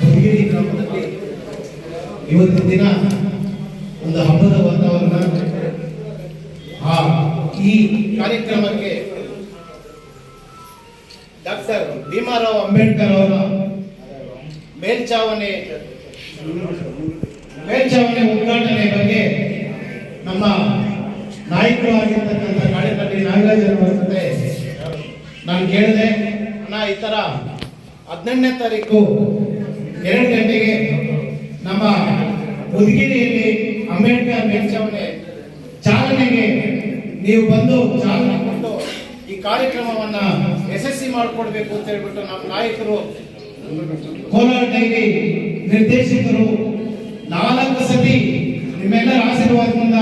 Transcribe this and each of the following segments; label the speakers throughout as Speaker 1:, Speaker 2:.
Speaker 1: ಹುಡುಗಿರಿ ಗ್ರಾಮದಲ್ಲಿ ಇವತ್ತಿನ ದಿನ ಒಂದು ಹಬ್ಬದ ವಾತಾವರಣ. ಆ ಈ ಕಾರ್ಯಕ್ರಮಕ್ಕೆ ಡಾಕ್ಟರ್ ಭೀಮಾರಾವ್ ಅಂಬೇಡ್ಕರ್ ಅವರ ಮೇಲ್ಚಾವಣೆ ಮೇಲ್ಚಾವಣೆ ಉದ್ಘಾಟನೆ ಬಗ್ಗೆ ನಮ್ಮ ನಾಯಕರು ಆಗಿರ್ತಕ್ಕಂಥ ಕಾಳೆಕಟ್ಟಿ ನಾಗರಾಜರ ಜೊತೆ ನಾನು ಕೇಳಿದೆ, ಅಣ್ಣ, ಈ ಥರ ಹದಿನೆಂಟನೇ ತಾರೀಕು ಎರಡು ಗಂಟೆಗೆ ನಮ್ಮ ಉದಗಿರಿಯಲ್ಲಿ ಅಂಬೇಡ್ಕರ್ ಮೇಲ್ಚಾವಣೆ ಚಾಲನೆಗೆ ನೀವು ಬಂದು ಚಾಲನೆ ಕೊಟ್ಟು ಈ ಕಾರ್ಯಕ್ರಮವನ್ನ ಯಶಸ್ವಿ ಮಾಡಿಕೊಡ್ಬೇಕು ಅಂತ ಹೇಳ್ಬಿಟ್ಟು ನಮ್ಮ ನಾಯಕರು ಕೋಲಾರ ಡೈರಿ ನಿರ್ದೇಶಕರು ನಾಲ್ಕು ಸತಿ ನಿಮ್ಮೆಲ್ಲರ ಆಶೀರ್ವಾದದಿಂದ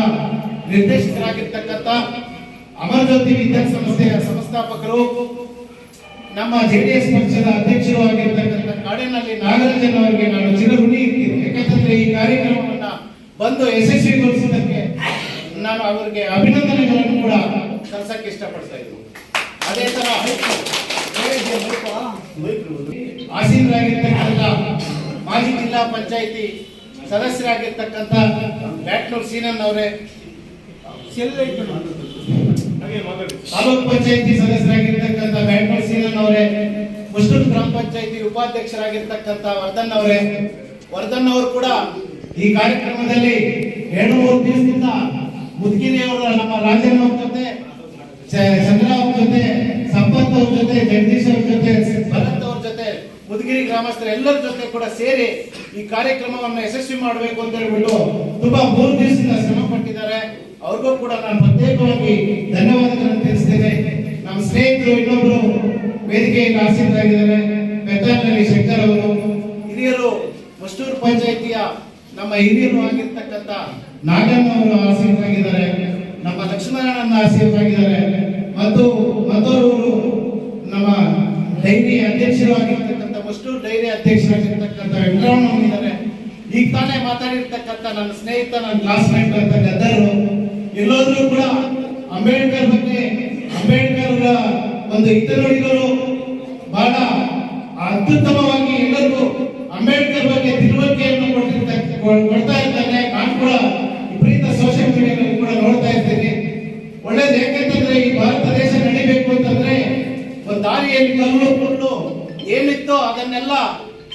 Speaker 1: ನಿರ್ದೇಶಕರಾಗಿರ್ತಕ್ಕಂಥ ಅಮರಜ್ಯೋತಿ ವಿದ್ಯಾಸಂಸ್ಥೆಯ ಸಂಸ್ಥಾಪಕರು, ನಮ್ಮ ಜೆಡಿಎಸ್ ಪಕ್ಷದ ಅಧ್ಯಕ್ಷರು ಆಗಿರ್ತಕ್ಕಂಥ ಕಾಡಿನಲ್ಲಿ ನಾಗರಾಜನ್ ಅವರಿಗೆ ನಾನು ಚಿರಋಣಿ ಇರ್ತೀನಿ ಈ ಕಾರ್ಯಕ್ರಮವನ್ನ ಬಂದು ಯಶಸ್ವಿಗೊಳಿಸಿದ್ದಕ್ಕೆ ನಾನು ಅವರಿಗೆ ಅಭಿನಂದನೆಗಳನ್ನು ಕೂಡ ಕಲ್ಸಕ್ಕೆ ಇಷ್ಟಪಡ್ತಾ ಇದ್ದೀನಿ. ಅದೇ ತರ ಆಸೀನರಾಗಿರ್ತಕ್ಕಂಥ ಮಾಜಿ ಜಿಲ್ಲಾ ಪಂಚಾಯಿತಿ ಸದಸ್ಯರಾಗಿರ್ತಕ್ಕಂಥ ಬ್ಯಾಟ್ನೂರ್ ಸೀನನ್ ಅವರೇ ತಾಲೂಕ್ ಪಂಚಾಯಿತಿ ಸದಸ್ಯರಾಗಿರ್ತಕ್ಕಂಥ ಬ್ಯಾಟ್ನೂರ್ ಸೀನನ್ ಅವರೇ, ಮುಸ್ಲಿಂ ಗ್ರಾಮ ಪಂಚಾಯಿತಿ ಉಪಾಧ್ಯಕ್ಷರಾಗಿರ್ತಕ್ಕಂಥ ವರ್ಧನ್ ಅವರೇ. ವರ್ಧನ್ ಅವರು ಕೂಡ ಈ ಕಾರ್ಯಕ್ರಮದಲ್ಲಿ ಎರಡು ಮೂರು ದಿವಸದಿಂದ ಅವರ ನಮ್ಮ ರಾಜನ್ ಅವ್ರ ಜೊತೆ ಚಂದ್ರ ಅವ್ರ ಜೊತೆ, ಸಂಪತ್ ಅವ್ರ ಜೊತೆ, ಜಗದೀಶ್ ಅವ್ರ ಜೊತೆ, ಭರತ್ ಅವ್ರ ಜೊತೆ, ಮುದ್ಗಿರಿ ಗ್ರಾಮಸ್ಥರ ಎಲ್ಲರ ಜೊತೆ ಕೂಡ ಸೇರಿ ಈ ಕಾರ್ಯಕ್ರಮವನ್ನು ಯಶಸ್ವಿ ಮಾಡಬೇಕು ಅಂತ ಹೇಳ್ಬಿಟ್ಟು ತುಂಬಾ ಮೂರು ದಿವಸದಿಂದ ಶ್ರಮ ಪಟ್ಟಿದ್ದಾರೆ. ಅವ್ರಿಗೂ ಕೂಡ ನಾನು ಪ್ರತ್ಯೇಕವಾಗಿ ಧನ್ಯವಾದಗಳನ್ನು ತಿಳಿಸ್ತೇನೆ. ನಮ್ಮ ಸ್ನೇಹಿತರು ಇನ್ನೊಬ್ರು ವೇದಿಕೆಯಲ್ಲಿ ಆಸೀನರಾಗಿದ್ದಾರೆ. ಬೆತ್ತನಹಳ್ಳಿ ಶಂಕರ್ ಅವರು. ಹಿರಿಯರು ಮಸ್ಟೂರು ಪಂಚಾಯಿತಿಯ ನಮ್ಮ ಹಿರಿಯರು ಆಗಿರ್ತಕ್ಕಂಥ ನಾಗಣ್ಣ ಅವರು ಆಸೀನರಾಗಿದ್ದಾರೆ. ನಮ್ಮ ಲಕ್ಷ್ಮಣನ ಆಸೀನರಾಗಿದ್ದಾರೆ. ಮತ್ತು ಮತ್ತೋರ್ವರು ನಮ್ಮ ಡೈರಿ ಅಧ್ಯಕ್ಷರು ಆಗಿರ್ತಕ್ಕಂಥ ಮಸ್ಟೂರು ಡೈರಿ ಅಧ್ಯಕ್ಷರಾಗಿರ್ತಕ್ಕಂಥ ವೆಂಕಟರಮಣ ಇದ್ದಾರೆ. ಈಗ ತಾನೇ ಮಾತಾಡಿರ್ತಕ್ಕಂಥ ನನ್ನ ಸ್ನೇಹಿತ, ನನ್ನ ಕ್ಲಾಸ್ಮೇಟ್ ಅಂತ ಗದ್ದರು ಎಲ್ಲೋದ್ರೂ ಕೂಡ ಅಂಬೇಡ್ಕರ್ ಬಗ್ಗೆ ಅಂಬೇಡ್ಕರ್ ಒಂದು ಹಿತನುಡಿಗಳು ಬಹಳ ಅತ್ಯುತ್ತಮವಾಗಿ ಎಲ್ಲರಿಗೂ ಅಂಬೇಡ್ಕರ್ ಬಗ್ಗೆ ತಿಳುವಳಿಕೆಯನ್ನು ಕೊಡ್ತಾ ಇದ್ದಾನೆ ನಾನು ಕೂಡ ವಿಪರೀತ ಸೋಷಿಯಲ್ ಮೀಡಿಯಾದಲ್ಲಿ ಕೂಡ ನೋಡ್ತಾ ಇದ್ದೇನೆ ಒಳ್ಳೇದು ಯಾಕೆಂತಂದ್ರೆ ಈ ಭಾರತ ದೇಶ ನಡಿಬೇಕು ಅಂತಂದ್ರೆ ಒಂದು ದಾರಿಯಲ್ಲಿ ಕಲ್ಲು ಏನಿತ್ತೋ ಅದನ್ನೆಲ್ಲ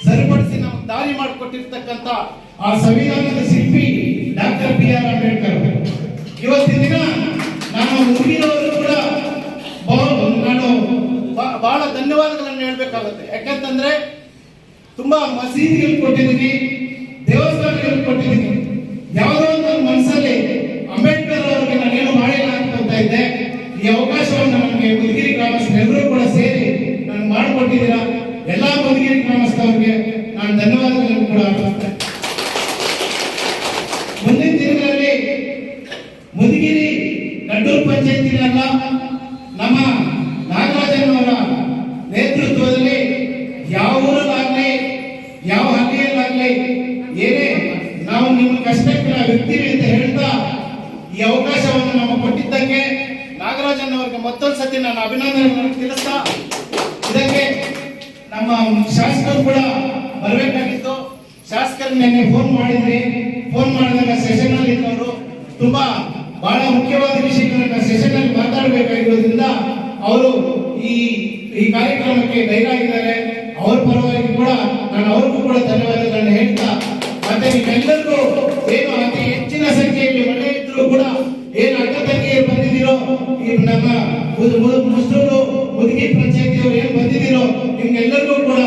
Speaker 1: ಸರಿಪಡಿಸಿ ನಮ್ಗೆ ದಾರಿ ಮಾಡಿಕೊಟ್ಟಿರ್ತಕ್ಕಂಥ ಆ ಸಂವಿಧಾನದ ಶಿಲ್ಪಿ ಡಾಕ್ಟರ್ ಬಿ ಆರ್ ಅಂಬೇಡ್ಕರ್. ಇವತ್ತಿನ ದಿನ ನಾನು ಊರಿನವರು ಕೂಡ ನಾನು ಬಹಳ ಧನ್ಯವಾದಗಳನ್ನು ಹೇಳ್ಬೇಕಾಗುತ್ತೆ. ಯಾಕಂತಂದ್ರೆ ತುಂಬಾ ಮಸೀದಿಗಳು ಕೊಟ್ಟಿದ್ದೀನಿ ದೇವಸ್ಥಾನಗಳು ಕೊಟ್ಟಿದ್ದೀನಿ. ಯಾವುದೋ ಒಂದು ಮನಸ್ಸಲ್ಲಿ ಅಂಬೇಡ್ಕರ್ ಅವರಿಗೆ ನಾನೇನು ಮಾಡಿಲ್ಲ ಅಂತ ಇದ್ದೆ, ಈ ಅವಕಾಶವನ್ನು ನನಗೆ ಮುದುಗಿರಿ ಗ್ರಾಮಸ್ಥರೆಲ್ಲರೂ ಕೂಡ ಸೇರಿ ನಾನು ಮಾಡಿಕೊಟ್ಟಿದ್ದೀರಾ? ಎಲ್ಲಾ ಮುದುಗಿರಿ ಗ್ರಾಮಸ್ಥರಿಗೆ ನಾನು ಧನ್ಯವಾದಗಳನ್ನು ಕೂಡ ಅರ್ಪಿಸ್ತೇನೆ ಮುಂದಿನ ದಿನಗಳಲ್ಲಿ ಮುದುಗಿರಿ ಕಡ್ಡೂರು ಪಂಚಾಯತಿನಲ್ಲ, ನಮ್ಮ ನಾಗರಾಜನವರ ನೇತೃತ್ವದಲ್ಲಿ ಯಾವ ಊರಲ್ಲಾಗ್ಲಿ, ಯಾವ ಹಳ್ಳಿಯಲ್ಲಾಗ್ಲಿ ಏನೇ ನಾವು ನಿಮ್ಮ ಕಷ್ಟಕ್ಕೆ ನಾವು ಇರ್ತೀವಿ ಅಂತ ಹೇಳ್ತಾ ಈ ಅವಕಾಶವನ್ನು ನಮಗೆ ಕೊಟ್ಟಿದ್ದಕ್ಕೆ ನಾಗರಾಜನ್ ಅವ್ರಿಗೆ ಮತ್ತೊಂದು ಸತಿ ನಾನು ಅಭಿನಂದನೆ ತಿಳಿಸ್ತಾ ಇದಕ್ಕೆ ನಮ್ಮ ಶಾಸಕರು ಕೂಡ ಬರಬೇಕಾಗಿತ್ತು. ಶಾಸಕರು ನಿನ್ನೆ ಫೋನ್ ಮಾಡಿದ್ರಿ. ಫೋನ್ ಮಾಡಿದಾಗ ಸೆಷನ್ ಅಲ್ಲಿ ಇದ್ದವರು ತುಂಬಾ ಬಹಳ ಮುಖ್ಯವಾದ ವಿಷಯಗಳನ್ನ ಸೆಷನ್ ಅಲ್ಲಿ ಮಾತಾಡಬೇಕಾಗಿರೋದ್ರಿಂದ ಅವರು ಈ ಈ ಕಾರ್ಯಕ್ರಮಕ್ಕೆ ಗೈರಾಗಿದ್ದಾರೆ ಅವ್ರ ಪರವಾಗಿ ಕೂಡ ನಾನು ಅವ್ರಿಗೂ ಕೂಡ ಧನ್ಯವಾದಗಳನ್ನು ಹೇಳ್ತಾ, ಮತ್ತೆ ನಿಮ್ಮೆಲ್ಲರಿಗೂ ಏನು ಅತಿ ಹೆಚ್ಚಿನ ಸಂಖ್ಯೆಯಲ್ಲಿ ಮಳೆ ಇದ್ರು ಕೂಡ ಏನು ಅಡ್ಡ ತಂಗಿಯರು ಬಂದಿದ್ದೀರೋ ನಮ್ಮ ಮುಸ್ಲಿಮರು ಮುದುಗಿ ಪಂಚಾಯತಿಯವರು ಏನು ಬಂದಿದ್ದೀರೋ, ನಿಮ್ಗೆಲ್ಲರಿಗೂ ಕೂಡ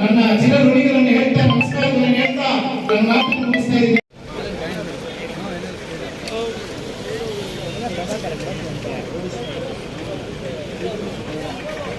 Speaker 1: ನನ್ನ ಚಿರ ಋಣಿಗಳನ್ನು ಹೇಳ್ತಾ, ನಮಸ್ಕಾರಗಳನ್ನು ಹೇಳ್ತಾ, ನನ್ನ ಮಾತನ್ನು ಮುಗಿಸ್ತಾ ಇದ್ದೀನಿ.
Speaker 2: Thank you.